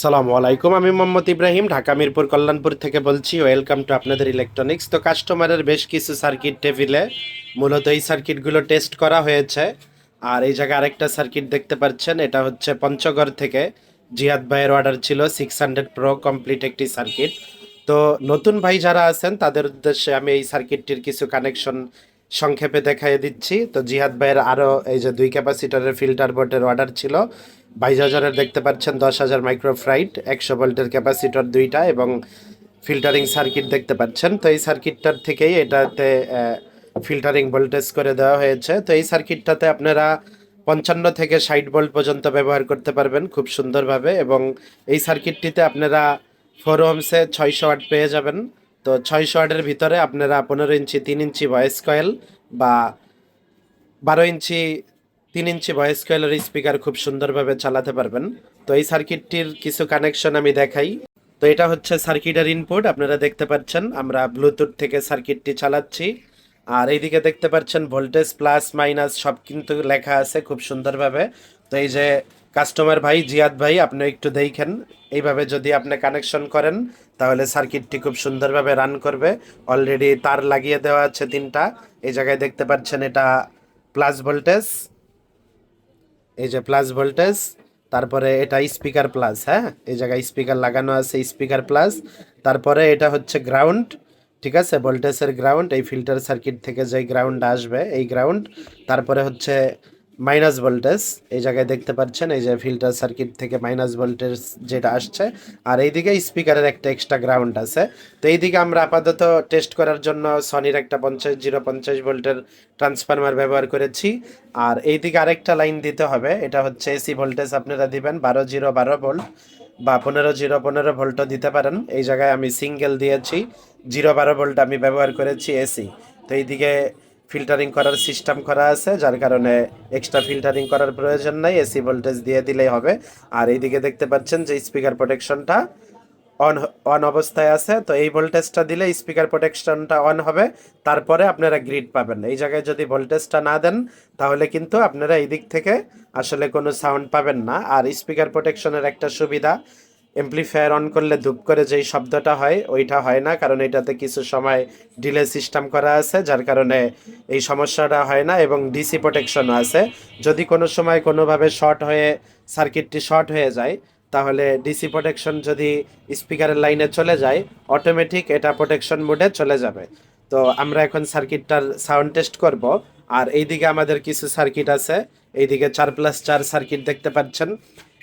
সালামু আলাইকুম, আমি মোহাম্মদ ইব্রাহিম, ঢাকা মিরপুর কল্যাণপুর থেকে বলছি ওয়েলকাম টু আপনাদের ইলেকট্রনিক্স তো কাস্টমারের বেশ কিছু সার্কিট টেবিলে মূলত এই সার্কিটগুলো টেস্ট করা হয়েছে। আর এই জায়গায় আরেকটা সার্কিট দেখতে পাচ্ছেন, এটা হচ্ছে পঞ্চগড় থেকে জিয়াদ ভাইয়ের অর্ডার ছিল সিক্স হান্ড্রেড প্রো কমপ্লিট একটি সার্কিট তো নতুন ভাই যারা আছেন, তাদের উদ্দেশ্যে আমি এই সার্কিটটির কিছু কানেকশন সংক্ষেপে দেখাই দিচ্ছি। তো জিহাদ ভাইয়ের আরও এই যে দুই ক্যাপাসিটরের ফিল্টার বোর্ডের অর্ডার ছিল বাইশ হাজারের দেখতে পাচ্ছেন দশ হাজার মাইক্রোফ্রাইট একশো ভোল্টের ক্যাপাসিটর দুইটা এবং ফিল্টারিং সার্কিট দেখতে পাচ্ছেন। তো এই সার্কিটটার থেকেই এটাতে ফিল্টারিং ভোল্টেজ করে দেওয়া হয়েছে। তো এই সার্কিটটাতে আপনারা পঞ্চান্ন থেকে ষাট ভোল্ট পর্যন্ত ব্যবহার করতে পারবেন খুব সুন্দরভাবে এবং এই সার্কিটটিতে আপনারা ফোর হোমসে ছয়শো ওয়াট পেয়ে যাবেন। তো ছয়শো ওয়াটের ভিতরে আপনারা পনেরো ইঞ্চি, তিন ইঞ্চি ভয়েস কয়েল বা বারো ইঞ্চি তিন ইঞ্চি ভয়েস কয়েলের স্পিকার খুব সুন্দরভাবে চালাতে পারবেন। তো এই সার্কিটটির কিছু কানেকশন আমি দেখাই। তো এটা হচ্ছে সার্কিটের ইনপুট আপনারা দেখতে পাচ্ছেন, আমরা ব্লুটুথ থেকে সার্কিটটি চালাচ্ছি। আর এইদিকে দেখতে পাচ্ছেন ভোল্টেজ প্লাস মাইনাস সব কিন্তু লেখা আছে খুব সুন্দরভাবে। তো এই যে কাস্টমার ভাই, জিয়াদ ভাই, আপনি একটু দেখেন। এইভাবে যদি আপনি কানেকশন করেন, তাহলে সার্কিটটি খুব সুন্দরভাবে রান করবে। অলরেডি তার লাগিয়ে দেওয়া আছে তিনটা। এই জায়গায় দেখতে পাচ্ছেন, এটা প্লাস ভোল্টেজ এই যে প্লাস ভোল্টেজ তারপরে এটা স্পিকার প্লাস হ্যাঁ? এই জায়গায় স্পিকার লাগানো আছে স্পিকার প্লাস তারপরে এটা হচ্ছে গ্রাউন্ড ঠিক আছে? ভোল্টেজের গ্রাউন্ড এই ফিল্টার সার্কিট থেকে যে গ্রাউন্ড আসবে, এই গ্রাউন্ড তারপরে হচ্ছে মাইনাস ভোল্টেজ, এই জায়গায় দেখতে পাচ্ছেন, এই যে ফিল্টার সার্কিট থেকে মাইনাস ভোল্টেজ যেটা আসছে। আর এইদিকে স্পিকারের একটা এক্সট্রা গ্রাউন্ড আছে। তো এইদিকে আমরা আপাতত টেস্ট করার জন্য সনির একটা পঞ্চাশ, জিরো পঞ্চাশ ভোল্টের ট্রান্সফরমার ব্যবহার করেছি। আর এইদিকে আরেকটা লাইন দিতে হবে, এটা হচ্ছে এসি ভোল্টেজ আপনারা দিবেন, বারো, জিরো, বারো ভোল্ট বা পনেরো, জিরো, পনেরো ভোল্টও দিতে পারেন। এই জায়গায় আমি সিঙ্গেল দিয়েছি, জিরো, বারো ভোল্ট আমি ব্যবহার করেছি এসি তো এইদিকে ফিল্টারিং করার সিস্টেম করা আছে, যার কারণে এক্সট্রা ফিল্টারিং করার প্রয়োজন নাই এসি ভোল্টেজ দিয়ে দিলেই হবে। আর এইদিকে দেখতে পাচ্ছেন যে স্পিকার প্রোটেকশনটা অন অন অবস্থায় আছে। তো এই ভোল্টেজটা দিলে স্পিকার প্রোটেকশনটা অন হবে। তারপরে আপনারা গ্রিড পাবেন। এই জায়গায় যদি ভোল্টেজটা না দেন, তাহলে কিন্তু আপনারা এই দিক থেকে আসলে কোনো সাউন্ড পাবেন না। আর স্পিকার প্রোটেকশনের একটা সুবিধা এমপ্লিফায়ার অন করলে ধূপ করে যেই শব্দটা হয়, ওইটা হয় না, কারণ এটাতে কিছু সময় ডিলে সিস্টেম করা আছে, যার কারণে এই সমস্যাটা হয় না এবং ডিসি প্রোটেকশনও আছে। যদি কোনো সময় কোনোভাবে শর্ট হয়ে সার্কিটটি শর্ট হয়ে যায়, তাহলে ডিসি প্রোটেকশন যদি স্পিকারের লাইনে চলে যায় অটোমেটিক এটা প্রোটেকশন মোডে চলে যাবে। তো আমরা এখন সার্কিটটার সাউন্ড টেস্ট করব, আর এইদিকে আমাদের কিছু সার্কিট আছে, এইদিকে চার প্লাস চার সার্কিট দেখতে পাচ্ছেন।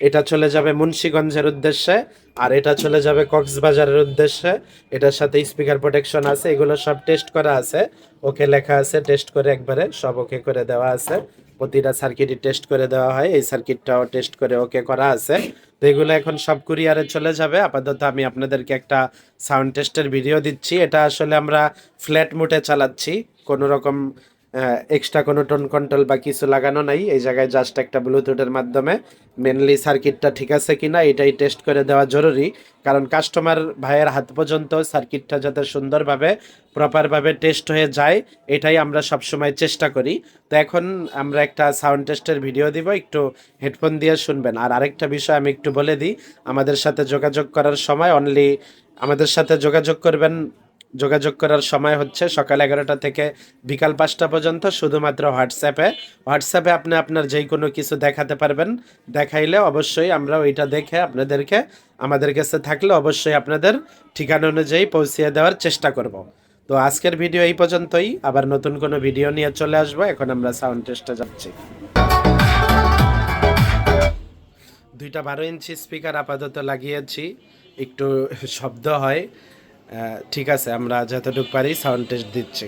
এটা চলে যাবে মুন্সীগঞ্জের উদ্দেশ্যে, আর এটা চলে যাবে কক্সবাজারের উদ্দেশ্যে। এটার সাথে স্পিকার প্রোটেকশন আছে, এগুলো সব টেস্ট করা আছে। ওকে লেখা আছে টেস্ট করে একবারে সব ওকে করে দেওয়া আছে। প্রতিটা সার্কিটই টেস্ট করে দেওয়া হয়, এই সার্কিটটাও টেস্ট করে ওকে করা আছে। তো এগুলো এখন সব কুরিয়ারে চলে যাবে। আপাতত আমি আপনাদেরকে একটা সাউন্ড টেস্টের ভিডিও দিচ্ছি। এটা আসলে আমরা ফ্ল্যাট মোটে চালাচ্ছি, কোনো রকম এক্সট্রা কোনো টোন কন্ট্রোল বা কিছু লাগানো নাই। এই জায়গায় জাস্ট একটা ব্লুটুথের মাধ্যমে মেনলি সার্কিটটা ঠিক আছে কি না এটাই টেস্ট করে দেওয়া জরুরি। কারণ কাস্টমার ভাইয়ের হাত পর্যন্ত সার্কিটটা যাতে সুন্দরভাবে প্রপারভাবে টেস্ট হয়ে যায়, এটাই আমরা সবসময় চেষ্টা করি। তো এখন আমরা একটা সাউন্ড টেস্টের ভিডিও দিব, একটু হেডফোন দিয়ে শুনবেন। আর আরেকটা বিষয় আমি একটু বলে দিই, আমাদের সাথে যোগাযোগ করার সময় অনলি আমাদের সাথে যোগাযোগ করবেন যোগাযোগ করার সময় হচ্ছে সকাল এগারোটা থেকে বিকাল পাঁচটা পর্যন্ত শুধুমাত্র হোয়াটসঅ্যাপে হোয়াটসঅ্যাপে আপনি আপনার যেই কোনো কিছু দেখাতে পারবেন। দেখাইলে অবশ্যই আমরা ওইটা দেখে আপনাদেরকে, আমাদের কাছে থাকলে অবশ্যই আপনাদের ঠিকানা অনুযায়ী পৌঁছিয়ে দেওয়ার চেষ্টা করব। তো আজকের ভিডিও এই পর্যন্তই। আবার নতুন কোনো ভিডিও নিয়ে চলে আসব। এখন আমরা সাউন্ড টেস্টে যাচ্ছি। দুইটা বারো ইঞ্চি স্পিকার আপাতত লাগিয়েছি। একটু শব্দ হয়। ঠিক আছে আমরা যতটুকু পারি সাউন্ড টেস্ট দিচ্ছি।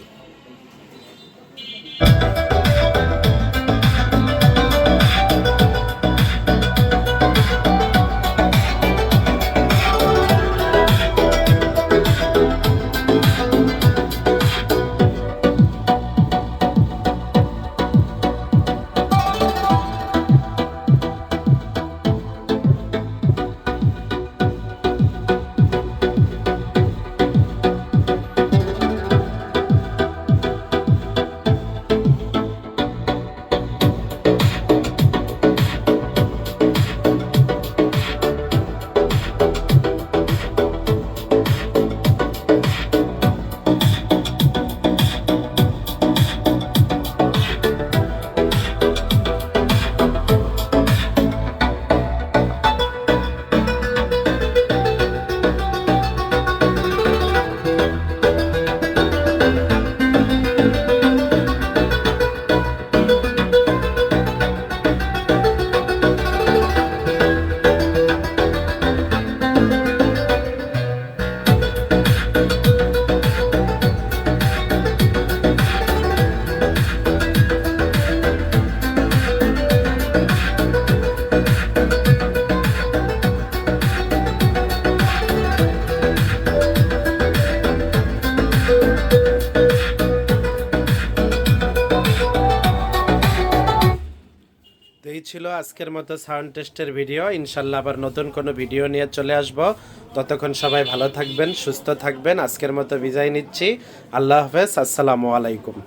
আজকের মতো সাউন্ড টেস্টের ভিডিও ইনশাল্লাহ আবার নতুন কোনো ভিডিও নিয়ে চলে আসব। ততক্ষণ সবাই ভালো থাকবেন, সুস্থ থাকবেন। আজকের মতো বিদায় নিচ্ছি। আল্লাহ হাফেজ, আসসালামু আলাইকুম।